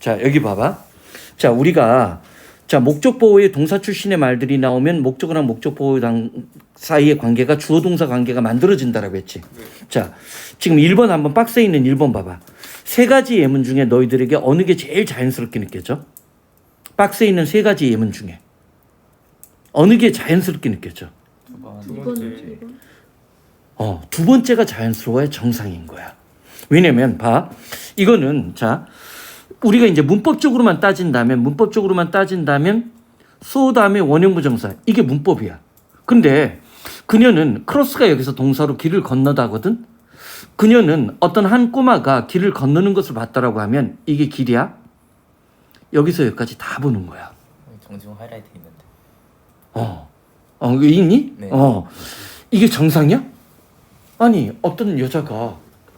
자, 여기 봐봐. 자, 우리가 자, 목적 보호의 동사 출신의 말들이 나오면 목적어랑 목적 보호랑 사이의 관계가 주어 동사 관계가 만들어진다라고 했지. 자, 지금 1번 한번 박스에 있는 1번 봐봐. 세 가지 예문 중에 너희들에게 어느 게 제일 자연스럽게 느껴져? 박스에 있는 세 가지 예문 중에 어느 게 자연스럽게 느껴져? 두. 번째. 어, 두 번째가 자연스러워야 정상인 거야. 왜냐면 봐. 이거는 자, 우리가 이제 문법적으로만 따진다면 문법적으로만 따진다면 소 다음에 원형 부정사. 이게 문법이야. 근데 그녀는 크로스가 여기서 동사로 길을 건너다거든. 그녀는 어떤 한 꼬마가 길을 건너는 것을 봤다라고 하면 이게 길이야. 여기서 여기까지 다 보는 거야. 정지용 하이라이트 있는데. 어. 어, 이거 있니? 네. 어. 이게 정상이야? 아니, 어떤 여자가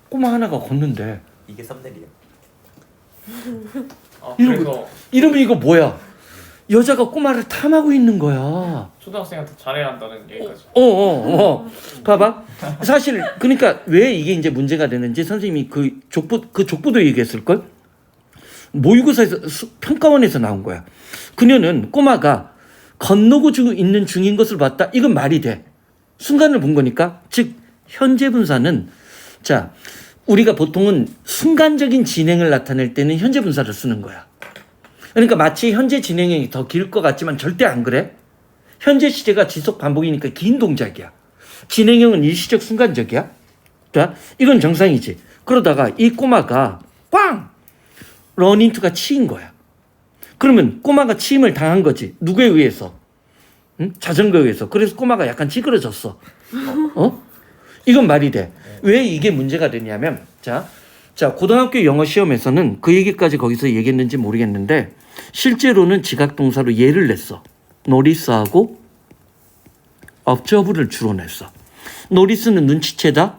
꼬마 하나가 걷는데 이게 썸네일이요. 아, 그래서 이러면 이거 뭐야? 여자가 꼬마를 탐하고 있는 거야. 어, 초등학생한테 잘해야 한다는 얘기까지. 어, 어. 봐봐. 사실 그러니까 왜 이게 이제 문제가 되는지 선생님이 그 족부 그 족부도 얘기했을 걸. 모의고사에서 수- 평가원에서 나온 거야. 그녀는 꼬마가 건너고 주, 있는 중인 것을 봤다. 이건 말이 돼. 순간을 본 거니까. 즉 현재 분사는 자 우리가 보통은 순간적인 진행을 나타낼 때는 현재 분사를 쓰는 거야. 그러니까 마치 현재 진행이 더 길 것 같지만 절대 안 그래. 현재 시제가 지속 반복이니까 긴 동작이야. 진행형은 일시적 순간적이야. 자, 이건 정상이지. 그러다가 이 꼬마가 꽝! 런인투가 치인 거야. 그러면 꼬마가 치임을 당한 거지. 누구에 의해서? 응? 자전거에 의해서. 그래서 꼬마가 약간 찌그러졌어. 어? 이건 말이 돼. 왜 이게 문제가 되냐면, 자, 자, 고등학교 영어 시험에서는 그 얘기까지 거기서 얘기했는지 모르겠는데, 실제로는 지각 동사로 예를 냈어. 노리스하고 업저브를 주로 냈어. 노리스는 눈치채다.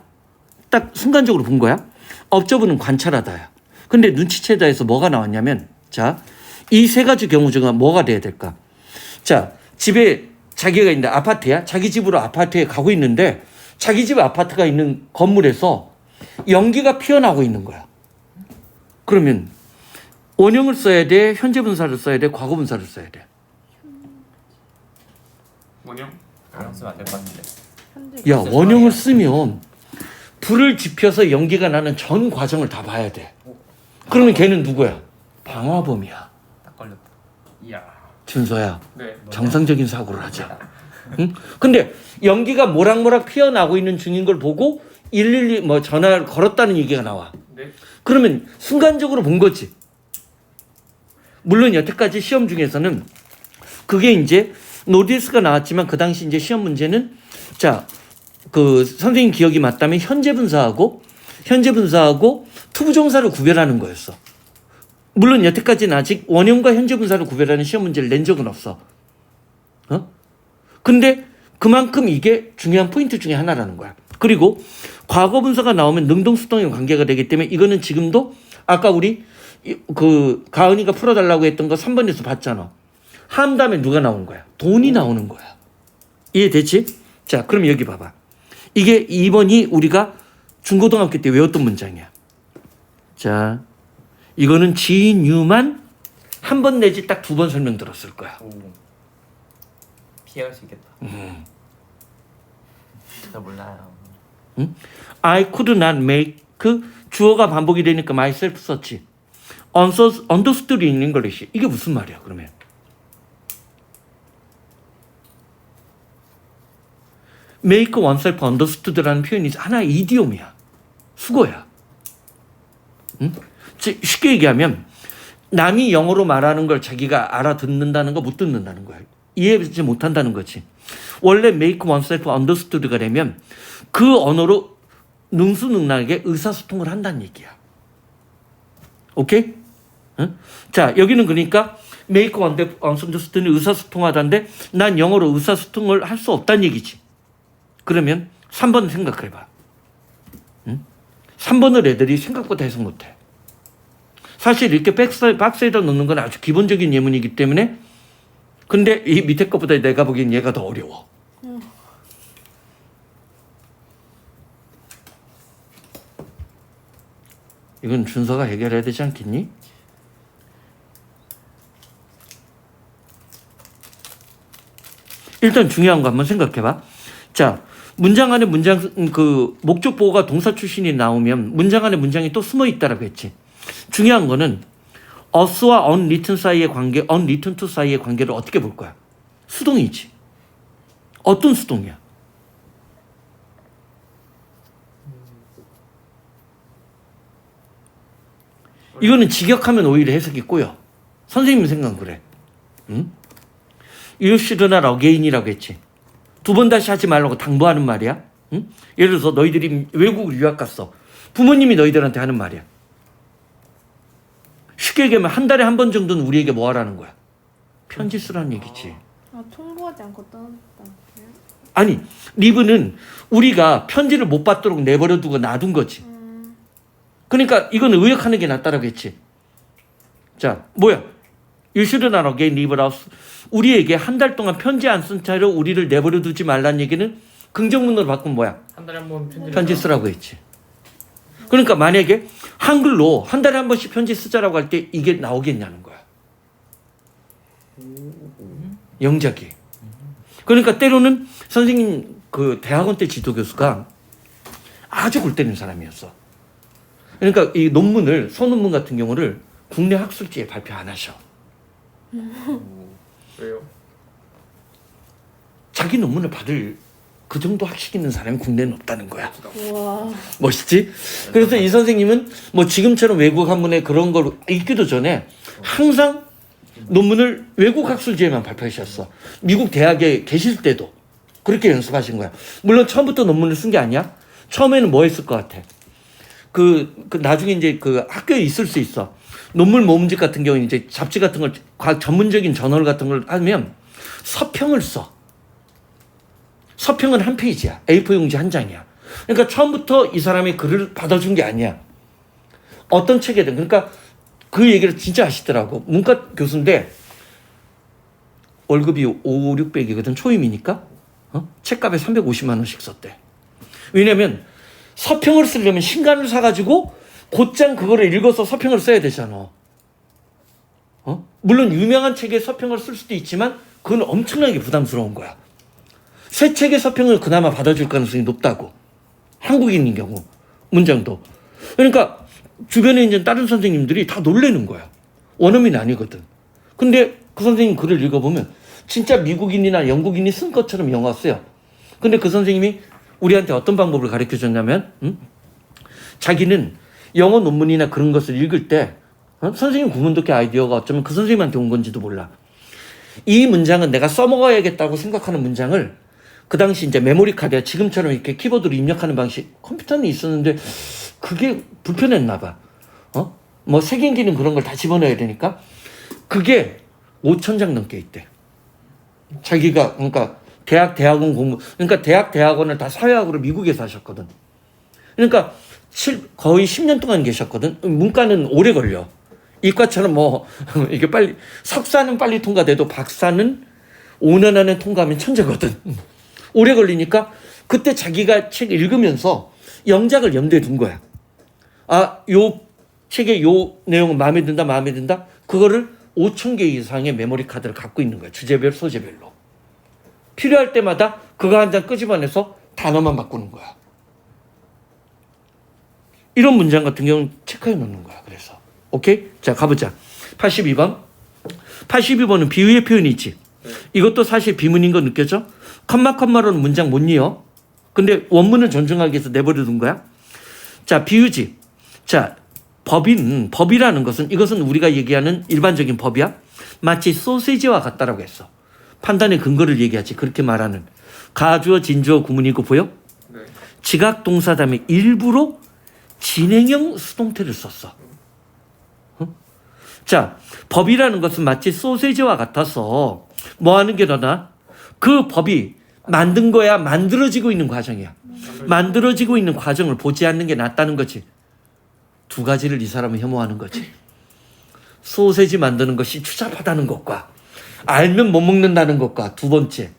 딱 순간적으로 본 거야. 업저브는 관찰하다야. 근데 눈치채다에서 뭐가 나왔냐면, 자, 이 세 가지 경우 중에 뭐가 돼야 될까? 자, 집에 자기가 있는데 아파트야. 자기 집으로 아파트에 가고 있는데 자기 집 아파트가 있는 건물에서 연기가 피어나고 있는 거야. 그러면 원형을 써야 돼, 현재 분사를 써야 돼, 과거 분사를 써야 돼. 그냥 쓰면 안 될 것 같은데. 현재 야, 원형을 쓰면 불을 지펴서 연기가 나는 전 과정을 다 봐야 돼. 그러면 걔는 누구야? 방화범이야. 딱 걸렸다. 이야. 준서야, 네. 정상적인 사고를 하자. 응? 근데 연기가 모락모락 피어나고 있는 중인 걸 보고 112 뭐 전화를 걸었다는 얘기가 나와. 네. 그러면 순간적으로 본 거지. 물론 여태까지 시험 중에서는 그게 이제 노디스가 나왔지만 그 당시 이제 시험 문제는 자, 그 선생님 기억이 맞다면 현재 분사하고 현재 분사하고 투부정사를 구별하는 거였어. 물론 여태까지는 아직 원형과 현재 분사를 구별하는 시험 문제를 낸 적은 없어. 어? 근데 그만큼 이게 중요한 포인트 중에 하나라는 거야. 그리고 과거 분사가 나오면 능동 수동의 관계가 되기 때문에 이거는 지금도 아까 우리 이- 그 가은이가 풀어달라고 했던 거 3번에서 봤잖아. 한 다음에 누가 나오는 거야? 돈이 나오는 거야. 이해됐지? 자, 그럼 여기 봐봐. 이게 2번이 우리가 중고등학교 때 외웠던 문장이야. 자, 이거는 지인유만 한 번 내지 딱 두 번 설명 들었을 거야. 오. 피해갈 수 있겠다. 음. 저 몰라요. I could not make 그 주어가 반복이 되니까 myself 썼지. Understood in English. 이게 무슨 말이야, 그러면? make oneself understood라는 표현이 하나의 이디옴이야. 수고야. 응? 즉, 쉽게 얘기하면 남이 영어로 말하는 걸 자기가 알아듣는다는 거 못 듣는다는 거야. 이해하지 못한다는 거지. 원래 make oneself understood가 되면 그 언어로 능수능란하게 의사소통을 한다는 얘기야. 오케이? 응? 자, 여기는 그러니까 make oneself understood는 의사소통하다인데 난 영어로 의사소통을 할 수 없다는 얘기지. 그러면 3번 생각해봐. 응? 3번을 애들이 생각보다 해석 못해. 사실 이렇게 박스에다 넣는 건 아주 기본적인 예문이기 때문에 근데 이 밑에 것보다 내가 보기엔 얘가 더 어려워. 이건 준서가 해결해야 되지 않겠니? 일단 중요한 거 한번 생각해봐. 자, 문장 안에 문장 그 목적 보호가 동사 출신이 나오면 문장 안에 문장이 또 숨어 있다라고 했지. 중요한 거는 us와 unwritten 사이의 관계, unwritten to 사이의 관계를 어떻게 볼 거야? 수동이지. 어떤 수동이야? 이거는 직역하면 오히려 해석이 꼬여. 선생님 생각 그래. 응? Not again이라고 했지. 두 번 다시 하지 말라고 당부하는 말이야. 응? 예를 들어서 너희들이 외국을 유학 갔어. 부모님이 너희들한테 하는 말이야. 쉽게 얘기하면 한 달에 한 번 정도는 우리에게 뭐 하라는 거야? 편지 쓰라는 얘기지. 아 통보하지 않고 떠났다. 아니, 리브는 우리가 편지를 못 받도록 내버려 두고 놔둔 거지. 음, 그러니까 이거는 의역하는 게 낫다라고 했지. 자, 뭐야? Not again leave us. 우리에게 한 달 동안 편지 안쓴 채로 우리를 내버려 두지 말란 얘기는 긍정문으로 바꾸면 뭐야? 한 달에 한 번 편지. 편지 쓰라고 했지. 그러니까 만약에 한글로 한 달에 한 번씩 편지 쓰자라고 할 때 이게 나오겠냐는 거야. 영작이. 그러니까 때로는 선생님 그 대학원 때 지도 교수가 아주 골 때리는 사람이었어. 그러니까 이 논문을 소논문 같은 경우를 국내 학술지에 발표 안 하셔. 왜요? 자기 논문을 받을 그 정도 학식 있는 사람이 국내는 없다는 거야. 우와. 멋있지? 그래서 이 선생님은 뭐 지금처럼 외국 한문에 그런 걸 읽기도 전에 항상 논문을 외국 학술지에만 발표하셨어. 미국 대학에 계실 때도 그렇게 연습하신 거야. 물론 처음부터 논문을 쓴 게 아니야. 처음에는 뭐 했을 것 같아? 그, 그 나중에 이제 그 학교에 있을 수 있어. 논문 모음집 같은 경우는 이제 잡지 같은 걸 과학 전문적인 저널 같은 걸 하면 서평을 써. 서평은 한 페이지야. A4 용지 한 장이야. 그러니까 처음부터 이 사람이 글을 받아준 게 아니야. 어떤 책이든. 그러니까 그 얘기를 진짜 하시더라고. 문과 교수인데 월급이 5, 600이거든. 초임이니까. 어? 책값에 350만 원씩 썼대. 왜냐면 서평을 쓰려면 신간을 사가지고 곧장 그거를 읽어서 서평을 써야 되잖아. 어? 물론 유명한 책에 서평을 쓸 수도 있지만 그건 엄청나게 부담스러운 거야. 새 책의 서평을 그나마 받아줄 가능성이 높다고. 한국인인 경우 문장도. 그러니까 주변에 있는 다른 선생님들이 다 놀래는 거야. 원어민이 아니거든. 근데 그 선생님 글을 읽어보면 진짜 미국인이나 영국인이 쓴 것처럼 영어 써요. 근데 그 선생님이 우리한테 어떤 방법을 가르쳐 줬냐면, 음? 자기는 영어 논문이나 그런 것을 읽을 때, 어? 선생님 구문독해 아이디어가 어쩌면 그 선생님한테 온 건지도 몰라. 이 문장은 내가 써먹어야겠다고 생각하는 문장을 그 당시 이제 메모리 카드야 지금처럼 이렇게 키보드로 입력하는 방식 컴퓨터는 있었는데 그게 불편했나 봐. 어? 뭐 색인기는 그런 걸 다 집어넣어야 되니까 그게 5천 장 넘게 있대. 자기가 그러니까 대학 대학원 공부 그러니까 대학 대학원을 다 사회학으로 미국에서 하셨거든. 그러니까 칠- 거의 10년 동안 계셨거든. 문과는 오래 걸려. 이과처럼 뭐 이게 빨리 석사는 빨리 통과돼도 박사는 5년 안에 통과하면 천재거든. 오래 걸리니까 그때 자기가 책 읽으면서 영작을 염두에 둔 거야. 아, 요 책의 요 내용은 마음에 든다, 마음에 든다. 그거를 5천 개 이상의 메모리 카드를 갖고 있는 거야. 주제별, 소재별로. 필요할 때마다 그거 한 장 끄집어내서 단어만 바꾸는 거야. 이런 문장 같은 경우는 체크해 놓는 거야. 그래서. 오케이? 자, 가보자. 82번. 82번은 비유의 표현이 있지. 이것도 사실 비문인 거 느껴져? 컴마 컴마로는 문장 못 이어. 근데 원문을 존중하기 위해서 내버려 둔 거야. 자, 비유지. 자, 법인, 법이라는 것은 이것은 우리가 얘기하는 일반적인 법이야. 마치 소세지와 같다라고 했어. 판단의 근거를 얘기하지. 그렇게 말하는. 가주어, 진주어, 구문이고 보여? 네. 지각 동사 다음에 일부러 진행형 수동태를 썼어. 어? 자, 법이라는 것은 마치 소세지와 같아서 뭐 하는 게 너나 그 법이 만든 거야, 만들어지고 있는 과정이야. 만들어지고 있는 과정을 보지 않는 게 낫다는 거지. 두 가지를 이 사람은 혐오하는 거지. 소세지 만드는 것이 추잡하다는 것과 알면 못 먹는다는 것과 두 번째.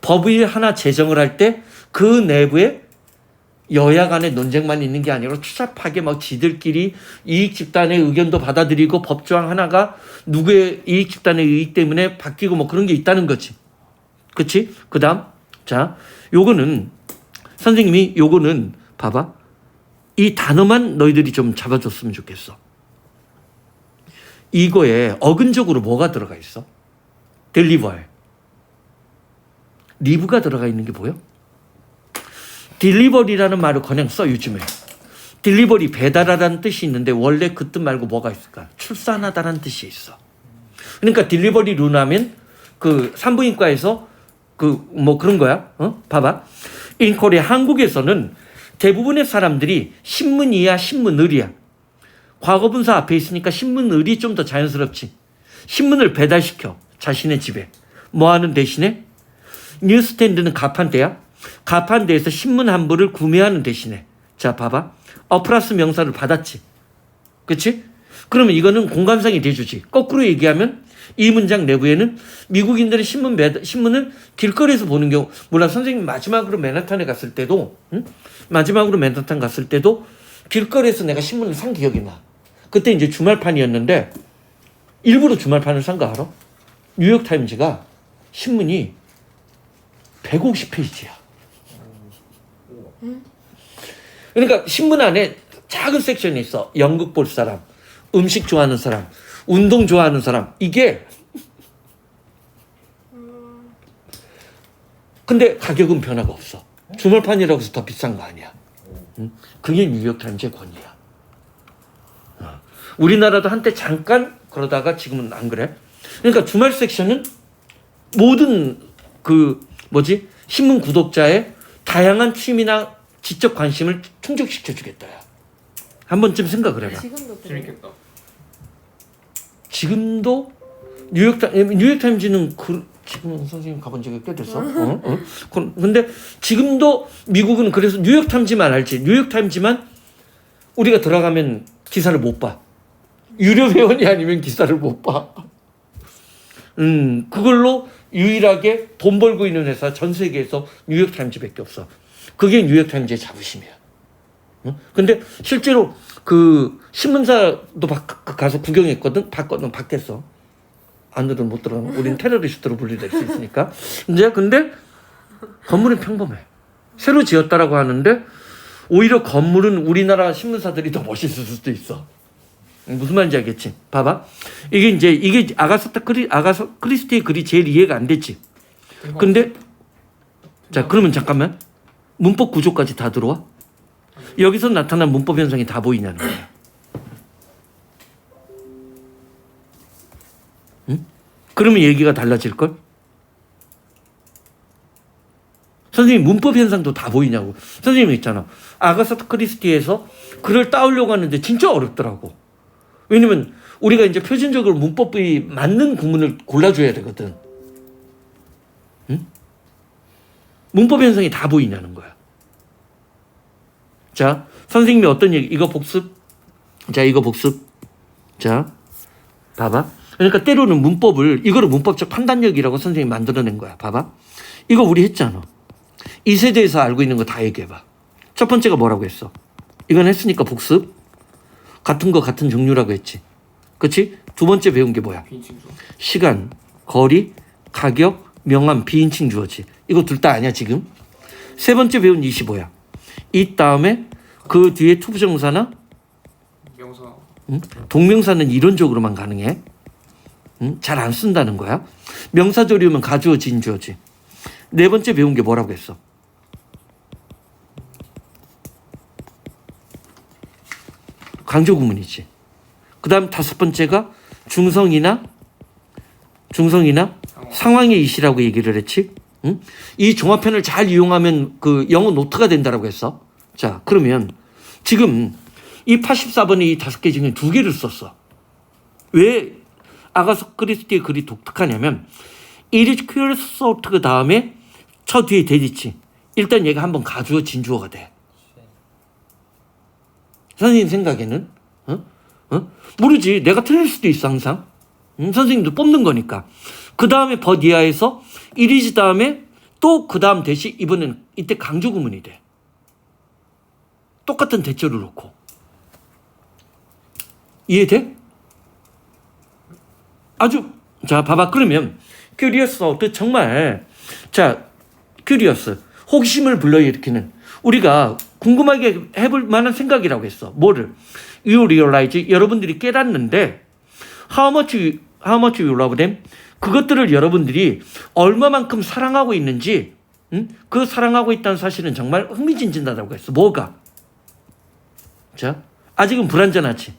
법이 하나 제정을 할 때 그 내부에 여야 간의 논쟁만 있는 게 아니라 추잡하게 막 지들끼리 이익 집단의 의견도 받아들이고 법조항 하나가 누구의 이익 집단의 이익 때문에 바뀌고 뭐 그런 게 있다는 거지. 그치? 그 다음. 자, 요거는, 선생님이 요거는, 봐봐. 이 단어만 너희들이 좀 잡아줬으면 좋겠어. 이거에 어근적으로 뭐가 들어가 있어? 델리버에. 리브가 들어가 있는 게 보여? 딜리버리라는 말을 그냥 써 요즘에. 딜리버리 배달하다는 뜻이 있는데 원래 그 뜻 말고 뭐가 있을까? 출산하다라는 뜻이 있어. 그러니까 딜리버리 룬하면 그 산부인과에서 그 뭐 그런 거야. 어? 봐봐. 인코리 한국에서는 대부분의 사람들이 신문이야 신문을이야. 과거분사 앞에 있으니까 신문을이 좀 더 자연스럽지. 신문을 배달시켜 자신의 집에. 뭐 하는 대신에 뉴스탠드는 가판대야. 가판대에서 신문 한 부를 구매하는 대신에 자 봐봐 어플러스 명사를 받았지. 그치? 그러면 이거는 공감상이 돼주지. 거꾸로 얘기하면 이 문장 내부에는 미국인들은 신문 매, 신문을 길거리에서 보는 경우, 물론 선생님 마지막으로 맨하탄에 갔을 때도, 응? 마지막으로 맨하탄 갔을 때도 길거리에서 내가 신문을 산 기억이 나. 그때 이제 주말판이었는데 일부러 주말판을 산 거 알아? 뉴욕 타임즈가 신문이 150페이지야. 그러니까 신문 안에 작은 섹션이 있어. 연극 볼 사람, 음식 좋아하는 사람, 운동 좋아하는 사람. 이게 근데 가격은 변화가 없어. 주말판이라고 해서 더 비싼 거 아니야. 응? 그게 뉴욕타임즈의 권위야. 어. 우리나라도 한때 잠깐 그러다가 지금은 안 그래. 그러니까 주말 섹션은 모든 그 뭐지 신문 구독자의 다양한 취미나 지적 관심을 충족시켜 주겠다야. 한 번쯤 생각을 해봐. 지금도 그래. 재밌겠다. 지금도 뉴욕 타 뉴욕 타임즈는 그 지금 선생님 가본 지가 꽤 됐어. 어? 어? 그- 근데 지금도 미국은 그래서 뉴욕 타임즈만 알지. 뉴욕 타임즈만 우리가 들어가면 기사를 못 봐. 유료 회원이 아니면 기사를 못 봐. 음, 그걸로 유일하게 돈 벌고 있는 회사 전 세계에서 뉴욕 타임즈밖에 없어. 그게 뉴욕 타임즈의 자부심이야. 어? 근데 실제로 그 신문사도 바, 가서 구경했거든. 봤거든. 봤겠어. 안으로는 못 들어가면 우린 테러리스트로 분류될 수 있으니까. 이제 근데 건물은 평범해. 새로 지었다라고 하는데 오히려 건물은 우리나라 신문사들이 더 멋있을 수도 있어. 무슨 말인지 알겠지? 봐봐. 이게 이제 이게 아가사타 크리 아가사 크리스티의 글이 제일 이해가 안 됐지. 근데 자 그러면 잠깐만 문법 구조까지 다 들어와? 여기서 나타난 문법 현상이 다 보이냐는 거야. 응? 그러면 얘기가 달라질 걸? 선생님 문법 현상도 다 보이냐고. 선생님 있잖아. 아가사타 크리스티에서 글을 따오려고 하는데 진짜 어렵더라고. 왜냐면 우리가 이제 표준적으로 문법이 맞는 구문을 골라줘야 되거든. 응? 문법 현상이 다 보이냐는 거야. 자, 선생님이 어떤 얘기, 이거 복습. 자, 이거 복습. 자, 봐봐. 그러니까 때로는 문법을, 이거를 문법적 판단력이라고 선생님이 만들어낸 거야. 봐봐. 이거 우리 했잖아. 이 세대에서 알고 있는 거 다 얘기해봐. 첫 번째가 뭐라고 했어? 이건 했으니까 복습. 같은 거 같은 종류라고 했지. 그치? 두 번째 배운 게 뭐야? 시간, 거리, 가격, 명함, 비인칭 주어지. 이거 둘 다 아니야 지금? 세 번째 배운 이시 뭐야? 이 다음에 그 뒤에 투부정사나 명사. 응? 동명사는 이론적으로만 가능해. 응? 잘안 쓴다는 거야. 명사조리면 가주어 진주어지. 네 번째 배운 게 뭐라고 했어? 강조 구문이지. 그 다음 다섯 번째가 중성이나 중성이나 상황. 상황의 이시라고 얘기를 했지. 응? 이 종합편을 잘 이용하면 그 영어 노트가 된다라고 했어. 자, 그러면 지금 이 84번의 이 다섯 개 중에 두 개를 썼어. 왜 아가서 크리스티의 글이 독특하냐면 it is curious 그 다음에 저 뒤에 대지치. 일단 얘가 한번 가주어 진주어가 돼. 선생님 생각에는 어? 어? 모르지. 내가 틀릴 수도 있어 항상. 음, 선생님도 뽑는 거니까. 그 다음에 버디아에서 이리지 다음에 또 그 다음 대시 이번엔 이때 강조 구문이 돼. 똑같은 대조를 놓고. 이해돼? 아주 자 봐봐 그러면 큐리어스 어트 정말 자, 큐리어스. 호기심을 불러일으키는 우리가 궁금하게 해볼 만한 생각이라고 했어. 뭐를? You realize 여러분들이 깨닫는데 how much you, how much you love them 그것들을 여러분들이 얼마만큼 사랑하고 있는지 응? 그 사랑하고 있다는 사실은 정말 흥미진진하다고 했어. 뭐가? 자, 아직은 불완전하지.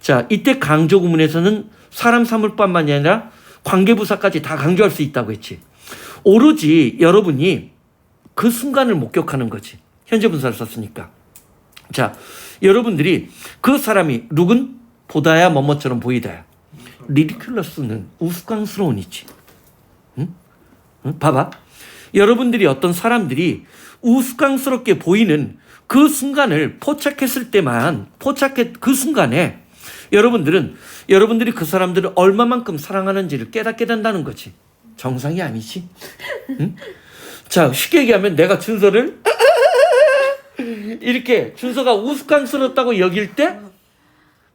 자, 이때 강조 구문에서는 사람 사물뿐만이 아니라 관계부사까지 다 강조할 수 있다고 했지. 오로지 여러분이 그 순간을 목격하는 거지. 현재 분사를 썼으니까. 자, 여러분들이 그 사람이 룩은 보다야 뭐뭐처럼 보이다야. 리디큘러스는 우스꽝스러운 이지. 응? 응? 봐봐. 여러분들이 어떤 사람들이 우스꽝스럽게 보이는 그 순간을 포착했을 때만 포착했 그 순간에 여러분들은 여러분들이 그 사람들을 얼마만큼 사랑하는지를 깨닫게 된다는 거지. 정상이 아니지. 응? 자 쉽게 얘기하면 내가 준서를 이렇게 준서가 우스꽝스럽다고 여길 때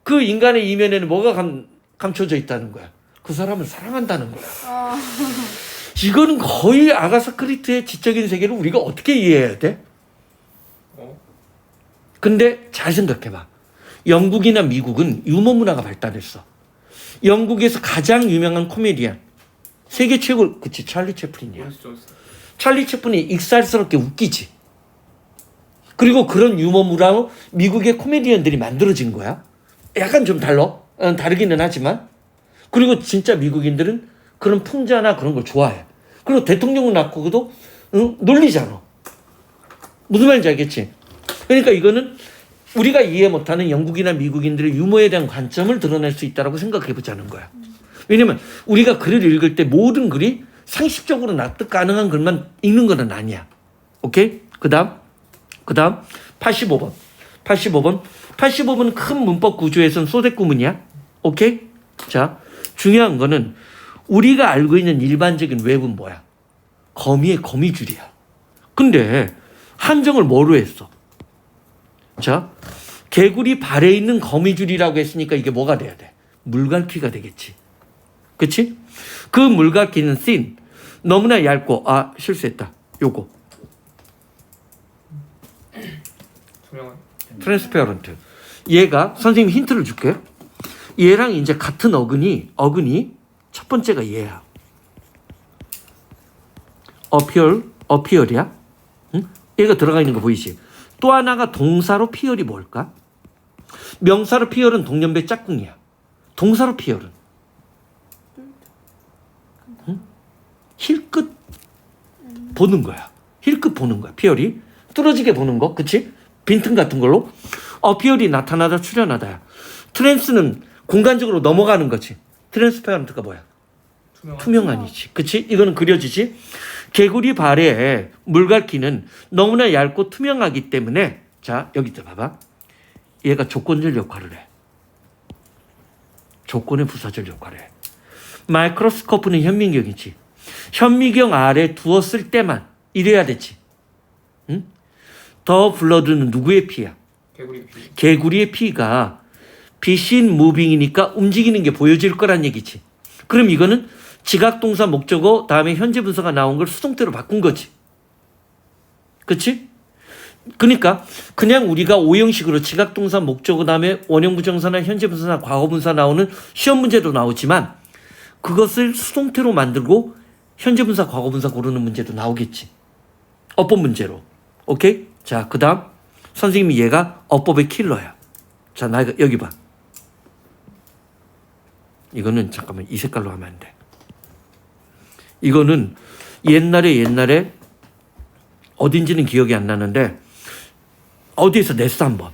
그 인간의 이면에는 뭐가 감, 감춰져 있다는 거야. 그 사람을 사랑한다는 거야. 아, 이거는 거의 아가사 크리스트의 지적인 세계를 우리가 어떻게 이해해야 돼? 어? 근데 잘 생각해봐. 영국이나 미국은 유머 문화가 발달했어. 영국에서 가장 유명한 코미디언. 세계 최고, 그치, 찰리 채플린이야. 찰리 채플린이 익살스럽게 웃기지. 그리고 그런 유머 문화로 미국의 코미디언들이 만들어진 거야. 약간 좀 달라. 어, 다르기는 하지만. 그리고 진짜 미국인들은 그런 풍자나 그런 걸 좋아해. 그리고 대통령을 낳고도 응? 놀리잖아. 무슨 말인지 알겠지? 그러니까 이거는 우리가 이해 못하는 영국이나 미국인들의 유머에 대한 관점을 드러낼 수 있다고 생각해 보자는 거야. 왜냐면 우리가 글을 읽을 때 모든 글이 상식적으로 납득 가능한 글만 읽는 건 아니야. 오케이? 그 다음, 그 다음, 85번. 85번. 85번 큰 문법 구조에선 소대 구문이야. 오케이? 자, 중요한 거는 우리가 알고 있는 일반적인 웹은 뭐야? 거미의 거미줄이야. 근데 한정을 뭐로 했어? 자, 개구리 발에 있는 거미줄이라고 했으니까 이게 뭐가 돼야 돼? 물갈퀴가 되겠지. 그치? 그 물갈퀴는 thin. 너무나 얇고, 아, 실수했다. 요거. 투명한. 트랜스페어런트. 얘가 선생님 힌트를 줄게. 얘랑 이제 같은 어근이 어근이 첫 번째가 얘야. 어피얼 어피얼이야. 응? 얘가 들어가 있는 거 보이지? 또 하나가 동사로 피얼이 뭘까? 명사로 피얼은 동년배 짝꿍이야. 동사로 피얼은 응? 힐끗 보는 거야. 힐끗 보는 거야. 피얼이 뚫어지게 보는 거, 그치? 빈틈 같은 걸로 어피얼이 나타나다 출현하다야. 트랜스는 공간적으로 넘어가는 거지. 트랜스페어런트가 뭐야? 투명한. 투명한 이지. 그치? 이거는 그려지지? 개구리 발에 물갈퀴는 너무나 얇고 투명하기 때문에 자, 여기 있다 봐봐. 얘가 조건절 역할을 해. 조건의 부사절 역할을 해. 마이크로스코프는 현미경이지. 현미경 아래 두었을 때만 이래야 되지. 응? 더 블러드는 누구의 피야? 개구리 피. 개구리의 피가 빛인 무빙이니까 움직이는 게 보여질 거란 얘기지. 그럼 이거는 지각 동사 목적어 다음에 현재 분사가 나온 걸 수동태로 바꾼 거지. 그치? 그러니까 그냥 우리가 오형식으로 지각 동사 목적어 다음에 원형 부정사나 현재 분사나 과거 분사 나오는 시험 문제도 나오지만 그것을 수동태로 만들고 현재 분사 과거 분사 고르는 문제도 나오겠지. 어법 문제로. 오케이? 자, 그다음 선생님이 얘가 어법의 킬러야. 자, 나 여기 봐. 이거는 잠깐만 이 색깔로 하면 안 돼. 이거는 옛날에 옛날에 어딘지는 기억이 안 나는데 어디에서 냈어 한번.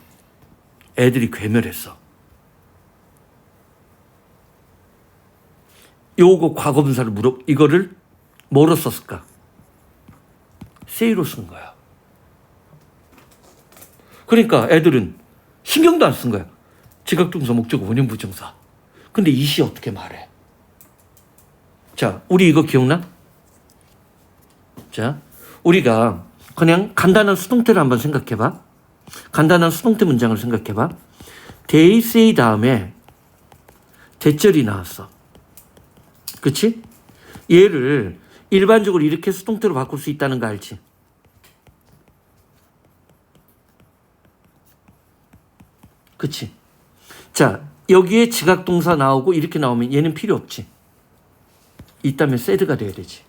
애들이 괴멸했어. 요거 과거분사를 물어 이거를 뭐로 썼을까? 세이로 쓴 거야. 그러니까 애들은 신경도 안 쓴 거야. 지각동사 목적어 원형 부정사. 근데 이시 어떻게 말해? 자, 우리 이거 기억나? 자, 우리가 그냥 간단한 수동태를 한번 생각해봐. 간단한 수동태 문장을 생각해봐. they say 다음에 대절이 나왔어. 그치? 얘를 일반적으로 이렇게 수동태로 바꿀 수 있다는 거 알지? 그치? 자, 여기에 지각동사 나오고 이렇게 나오면 얘는 필요 없지. 있다면 세드가 돼야 되지.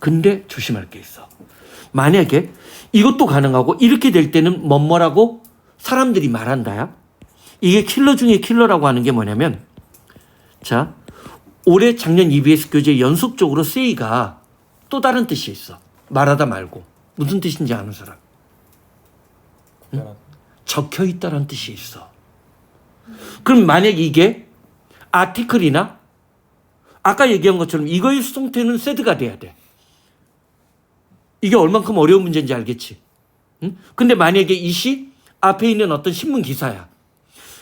근데 조심할 게 있어. 만약에 이것도 가능하고 이렇게 될 때는 뭐뭐라고 사람들이 말한다야. 이게 킬러 중에 킬러라고 하는 게 뭐냐면 자 올해 작년 EBS 교재 연속적으로 say가 또 다른 뜻이 있어. 말하다 말고 무슨 뜻인지 아는 사람. 특별한 적혀 있다는 뜻이 있어. 그럼 만약 이게 아티클이나 아까 얘기한 것처럼 이거의 수동태는 세드가 돼야 돼. 이게 얼만큼 어려운 문제인지 알겠지? 응? 근데 만약에 이 시 앞에 있는 어떤 신문 기사야.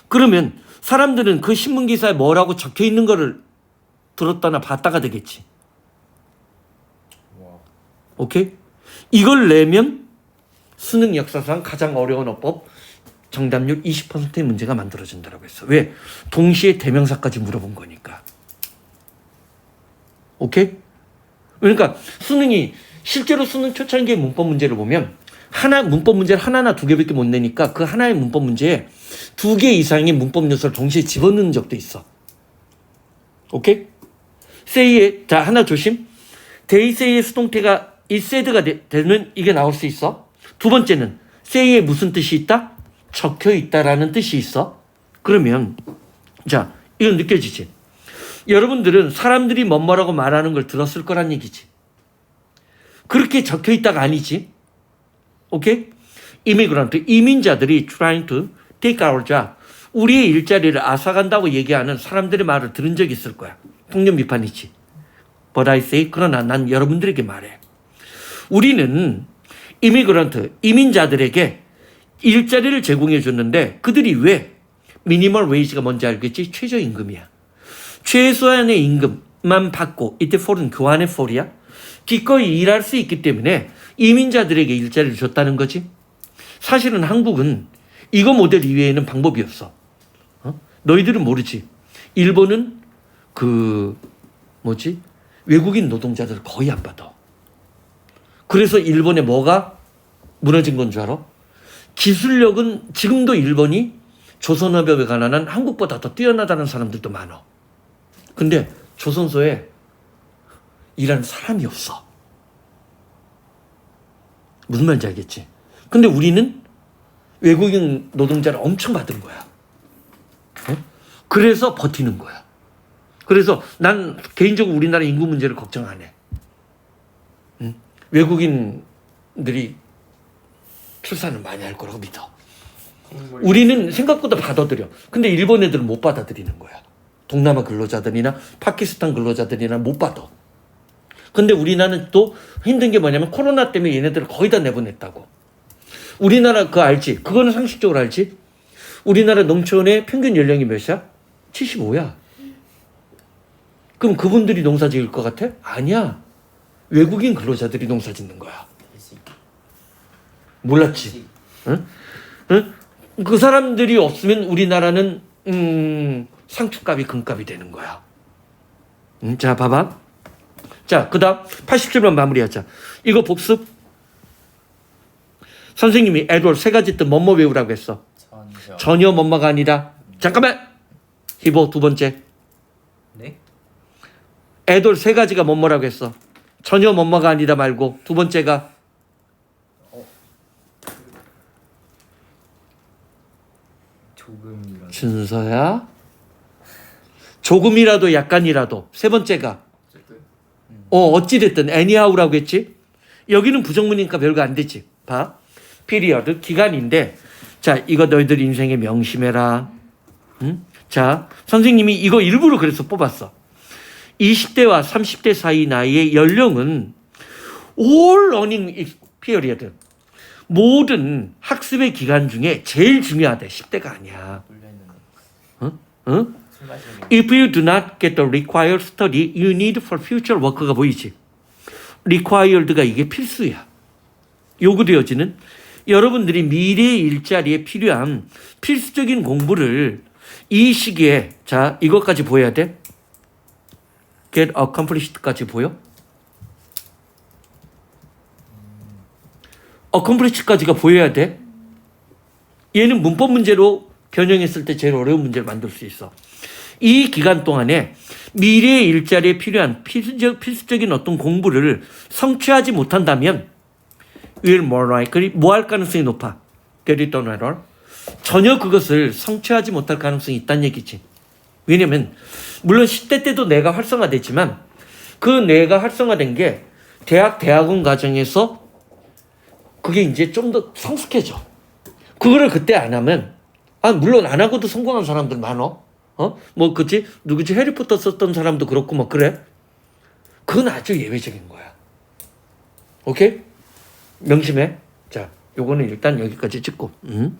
그러면 사람들은 그 신문 기사에 뭐라고 적혀 있는 거를 들었다나 봤다가 되겠지. 와 오케이? 이걸 내면 수능 역사상 가장 어려운 어법 정답률 20%의 문제가 만들어진다고 했어. 왜? 동시에 대명사까지 물어본 거니까. 오케이? 그러니까 수능이 실제로 수능 초창기의 문법 문제를 보면 하나 문법 문제를 하나나 두 개밖에 못 내니까 그 하나의 문법 문제에 두 개 이상의 문법 요소를 동시에 집어넣는 적도 있어. 오케이? 세이의 자 하나 조심. 데이세이의 수동태가 이 세드가 되, 면 이게 나올 수 있어. 두 번째는 세이에 무슨 뜻이 있다? 적혀 있다라는 뜻이 있어. 그러면 자 이건 느껴지지? 여러분들은 사람들이 뭐뭐라고 말하는 걸 들었을 거란 얘기지. 그렇게 적혀 있다가 아니지. 오케이? 이미그런트 이민자들이 trying to take our job 우리의 일자리를 앗아간다고 얘기하는 사람들의 말을 들은 적 있을 거야. 통념 비판이지. But I say 그러나 난 여러분들에게 말해. 우리는 이미그런트 이민자들에게 일자리를 제공해 줬는데 그들이 왜 미니멀 웨이지가 뭔지 알겠지? 최저임금이야. 최소한의 임금만 받고 이때 폴은 교환의 폴이야. 기꺼이 일할 수 있기 때문에 이민자들에게 일자리를 줬다는 거지. 사실은 한국은 이거 모델 이외에는 방법이 없어. 어? 너희들은 모르지. 일본은 그 뭐지 외국인 노동자들 거의 안 받아. 그래서 일본에 뭐가 무너진 건 줄 알아? 기술력은 지금도 일본이 조선업에 관한 한 한국보다 더 뛰어나다는 사람들도 많아. 근데 조선소에 일하는 사람이 없어. 무슨 말인지 알겠지? 근데 우리는 외국인 노동자를 엄청 받은 거야. 어? 그래서 버티는 거야. 그래서 난 개인적으로 우리나라 인구 문제를 걱정 안 해. 응? 외국인들이 출산을 많이 할 거라고 믿어. 우리는 생각보다 받아들여. 근데 일본 애들은 못 받아들이는 거야. 동남아 근로자들이나 파키스탄 근로자들이나 못 받아. 근데 우리나라는 또 힘든 게 뭐냐면 코로나 때문에 얘네들을 거의 다 내보냈다고. 우리나라 그거 알지? 그거는 상식적으로 알지? 우리나라 농촌의 평균 연령이 몇이야? 75야. 그럼 그분들이 농사 지을 것 같아? 아니야. 외국인 근로자들이 농사 짓는 거야. 몰랐지? 응? 응? 그 사람들이 없으면 우리나라는 음, 상추값이 금값이 되는 거야. 음, 자, 봐봐. 자, 그 다음 80줄만 마무리하자. 이거 복습. 선생님이 애들 세 가지 뜻 뭐뭐 외우라고 했어. 전혀 전혀 뭐뭐가 아니라. 잠깐만. 히보 두 번째. 네 애들 세 가지가 뭐뭐라고 했어. 전혀 뭐뭐가 아니다 말고 두 번째가 조금이라도 준서야. 조금이라도 약간이라도 세 번째가 어 어찌 됐든 anyhow라고 했지. 여기는 부정문이니까 별거 안 되지. 봐. 피리어드 기간인데 자 이거 너희들 인생에 명심해라. 응? 자 선생님이 이거 일부러 그래서 뽑았어. 20대와 30대 사이 나이의 연령은 all learning 모든 학습의 기간 중에 제일 중요하대. 10대가 아니야. 응? If you do not get the required study you need for future work가 보이지. required가 이게 필수야. 요구되어지는 여러분들이 미래의 일자리에 필요한 필수적인 공부를 이 시기에 자 이것까지 보여야 돼. get accomplishéd까지 보여? accomplished까지가 보여야 돼. 얘는 문법 문제로 변형했을 때 제일 어려운 문제를 만들 수 있어. 이 기간 동안에 미래의 일자리에 필요한 필수적, 필수적인 어떤 공부를 성취하지 못한다면 will more likely 뭐할 가능성이 높아? get it done. 전혀 그것을 성취하지 못할 가능성이 있다는 얘기지. 왜냐면 물론 10대 때도 뇌가 활성화되지만 그 뇌가 활성화된 게 대학 대학원 과정에서 그게 이제 좀 더 성숙해져. 그거를 그때 안 하면 아 물론 안 하고도 성공한 사람들 많어. 어? 뭐 그치 누구지 해리포터 썼던 사람도 그렇고 뭐 그래. 그건 아주 예외적인 거야. 오케이? 명심해. 자, 요거는 일단 여기까지 찍고. 음.